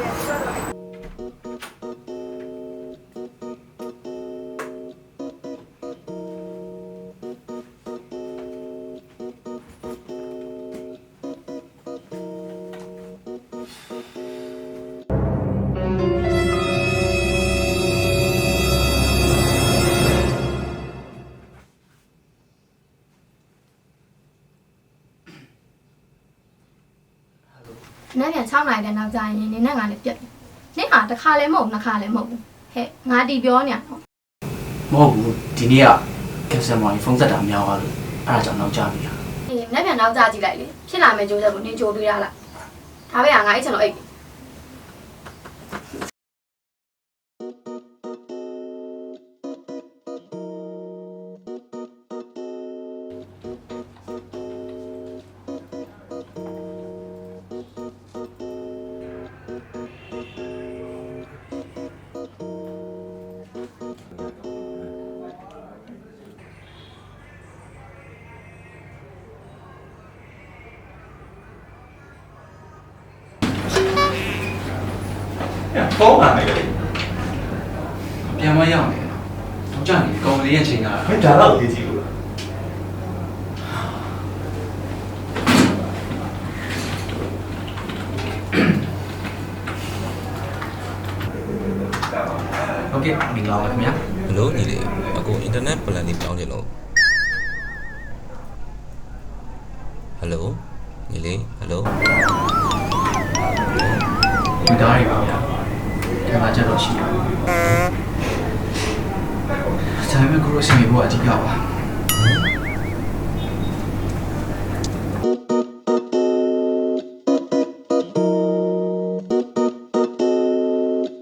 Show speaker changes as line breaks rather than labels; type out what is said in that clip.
Yeah, sure. နက်ပြန်6နိုင်တဲ့နောက်ကျရင်နင်းနဲ့ငါလည်းပြက်ပြီနင်းဟာတစ်ခါလည်းမဟုတ်နှစ်ခါလည်းမဟုတ်ဘူးဟဲ့ငါတီပြောနေရတော့
မဟုတ်ဘူးဒီနေ့ကကက်ဆယ်မော်ကြီးဖုန်းဆက်တာများသွားလို့အဲ့ဒါကြောင့်နောက်ကျပြီလား
အေးနက်ပြန်နောက်ကျကြည့်လိုက်လေဖြစ်လာမယ့်ကြိုးချက်ကိုနင်းကြိုးပေးရလားဒါပဲကငါအိတ်ချင်လို့အိတ်ပြီ
ဖုန်းလာနေတယ်
ပြန်မရောက်နေတော့ကြာနေကောင်လေးရဲ့ချိန်က
မင်းဒါတော့သိကြည့်လို့လား
ဟုတ်ကဲ့မင်္ဂလာပါခင်ဗျာ
ဘလို့ညီလေးအခုအင်တာနက်ပလန်လေးပြောင်းချင်လို့ဟယ်လိုညီလေးဟယ်လို
ဒီသားတွေပါဗျာ ဒီမှာကျတော့ရှိရဒါပေမဲ့ကိုလိုစင်နေဖို့အဓိကပါ